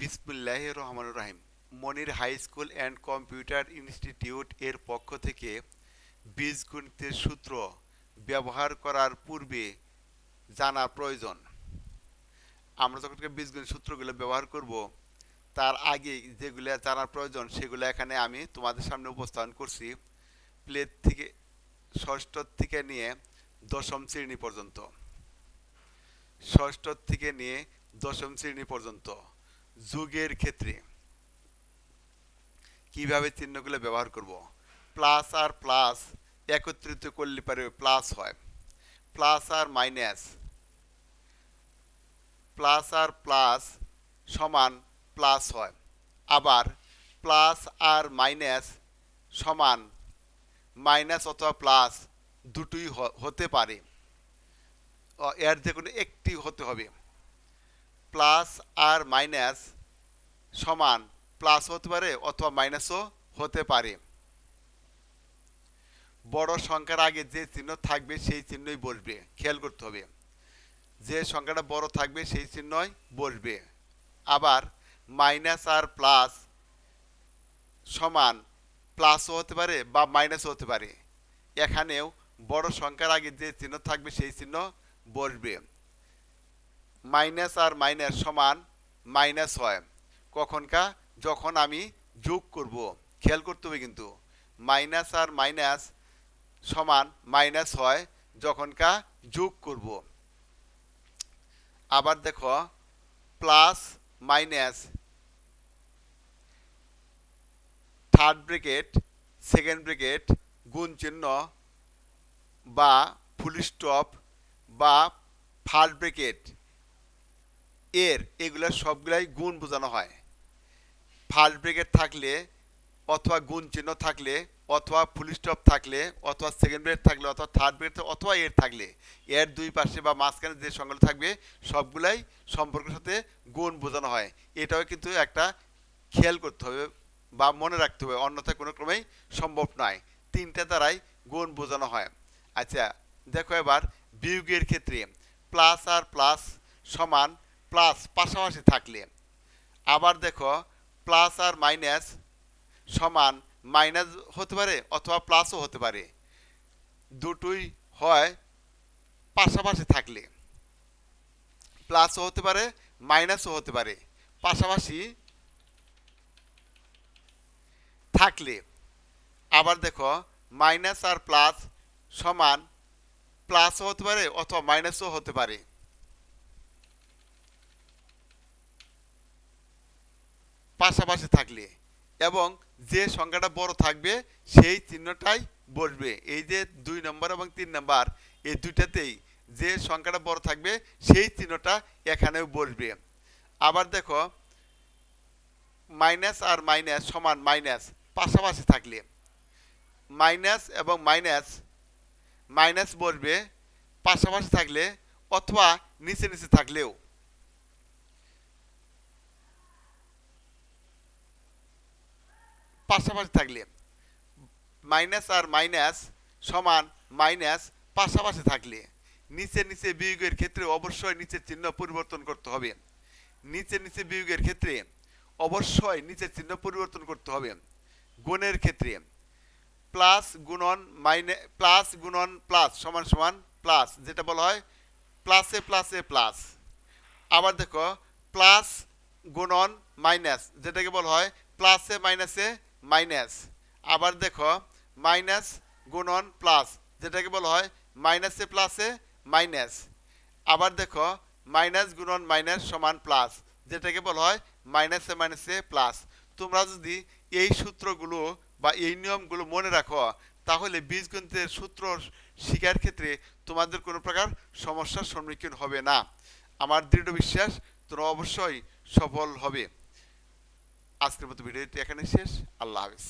বিসমুল্লাহ রহমান রাহিম। Monir high school and computer institute এর পক্ষ থেকে বীজগণিতের সূত্র ব্যবহার করার পূর্বে জানা প্রয়োজন। আমরা যখন বীজগণিত সূত্রগুলো ব্যবহার করব, তার আগে যেগুলো জানার প্রয়োজন সেগুলো এখানে আমি তোমাদের সামনে উপস্থাপন করছি। প্লেট থেকে, ষষ্ঠ থেকে নিয়ে দশম শ্রেণি পর্যন্ত। ষষ্ঠ থেকে নিয়ে দশম শ্রেণি পর্যন্ত। যুগের ক্ষেত্রে কীভাবে চিহ্নগুলো ব্যবহার করব? প্লাস আর প্লাস একত্রিত করলে পারে প্লাস হয়। প্লাস আর মাইনাস প্লাস আর প্লাস সমান প্লাস হয়। আবার প্লাস আর মাইনাস সমান মাইনাস অথবা প্লাস দুটোই হতে পারে। এর যে কোনো একটি হতে হবে। প্লাস আর মাইনাস সমান প্লাস হতে পারে অথবা মাইনাসও হতে পারে। বড় সংখ্যার আগে যে চিহ্ন থাকবে সেই চিহ্নই বসবে। খেয়াল করতে হবে। যে সংখ্যাটা বড় থাকবে সেই চিহ্নই বসবে। আবার মাইনাস আর প্লাস সমান প্লাসও হতে পারে বা মাইনাসও হতে পারে। এখানেও বড় সংখ্যার আগে যে চিহ্ন থাকবে সেই চিহ্ন বসবে। মাইনাস আর মাইনাস সমান মাইনাস হয়। কখনকা যখন আমি যোগ করব। খেয়াল করতে হবে কিন্তু। মাইনাস আর মাইনাস সমান মাইনাস হয় যখনকা যোগ করব। আবার দেখো, plus minus third bracket second bracket গুণ চিহ্ন বা ফুল স্টপ বা ফার্স্ট ব্রেকেট এর, এগুলো সবগুলাই গুণ বোঝানো হয়। ফার্স্ট ব্রেকেট থাকলে অথবা গুণ চিহ্ন থাকলে, অথবা ফুল স্টপ থাকলে, অথবা সেকেন্ড ব্রেক থাকলে, অথবা থার্ড ব্রেক অথবা এর থাকলে, এর দুই পাশে বা মাঝখানে যে সংখ্যাগুলো থাকবে, সবগুলাই সম্পর্কের সাথে গুণ বোঝানো হয়। এটাও কিন্তু একটা খেয়াল করতে হবে বা মনে রাখতে হবে, অন্যথায় কোনো ক্রমেই সম্ভব নয়। তিনটা দ্বারাই গুণ বোঝানো হয়। আচ্ছা দেখো এবার বিয়োগের ক্ষেত্রে, প্লাস আর প্লাস সমান প্লাস পাশাপাশি থাকলে। আবার দেখো প্লাস আর মাইনাস সমান মাইনাস হতে পারে অথবা প্লাসও হতে পারে। দুটোই হয় পাশাপাশি থাকলে। প্লাসও হতে পারে মাইনাসও হতে পারে। পাশাপাশি থাকলে। আবার দেখো মাইনাস আর প্লাস সমান প্লাসও হতে পারে অথবা মাইনাসও হতে পারে। পাশাপাশি থাকলে এবং যে সংখ্যাটা বড় থাকবে, সেই চিহ্নটাই বসবে। এই যে দুই নম্বর এবং তিন নম্বর, এই দুইটাতেই যে সংখ্যাটা বড় থাকবে, সেই চিহ্নটা এখানেও বসবে। আবার দেখো, মাইনাস আর মাইনাস সমান মাইনাস পাশাপাশি থাকলে, মাইনাস এবং মাইনাস মাইনাস বসবে, পাশাপাশি থাকলে অথবা নিচে নিচে থাকলেও। পাশাপাশি থাকলে। মাইনাস আর মাইনাস সমান মাইনাস পাশাপাশি থাকলে। নিচে নিচে বিয়োগের ক্ষেত্রে অবশ্যই নিচের চিহ্ন পরিবর্তন করতে হবে। নিচে নিচে বিয়োগের ক্ষেত্রে অবশ্যই নিচের চিহ্ন পরিবর্তন করতে হবে। গুণের ক্ষেত্রে প্লাস গুণন মাইনে প্লাস গুণন প্লাস সমান সমান প্লাস, যেটা বলা হয় প্লাসে প্লাসে প্লাস। আবার দেখো, প্লাস গুণন মাইনাস, যেটাকে বলা হয় প্লাসে মাইনাসে মাইনাস। আবার দেখো, মাইনাস গুণন প্লাস, যেটাকে বলা হয় মাইনাসে প্লাসে মাইনাস। আবার দেখো, মাইনাস গুণন মাইনাস সমান প্লাস, যেটাকে বলা হয় মাইনাসে মাইনাসে প্লাস। তোমরা যদি এই সূত্রগুলো বা এই নিয়মগুলো মনে রাখো, তাহলে বীজগণিতের সূত্র শেখার ক্ষেত্রে তোমাদের কোনো প্রকার সমস্যার সম্মুখীন হবে না। আমার দৃঢ় বিশ্বাস তোমরা অবশ্যই সফল হবে। আজকের মতো ভিডিওটি এখানে শেষ। আল্লাহ হাফেজ।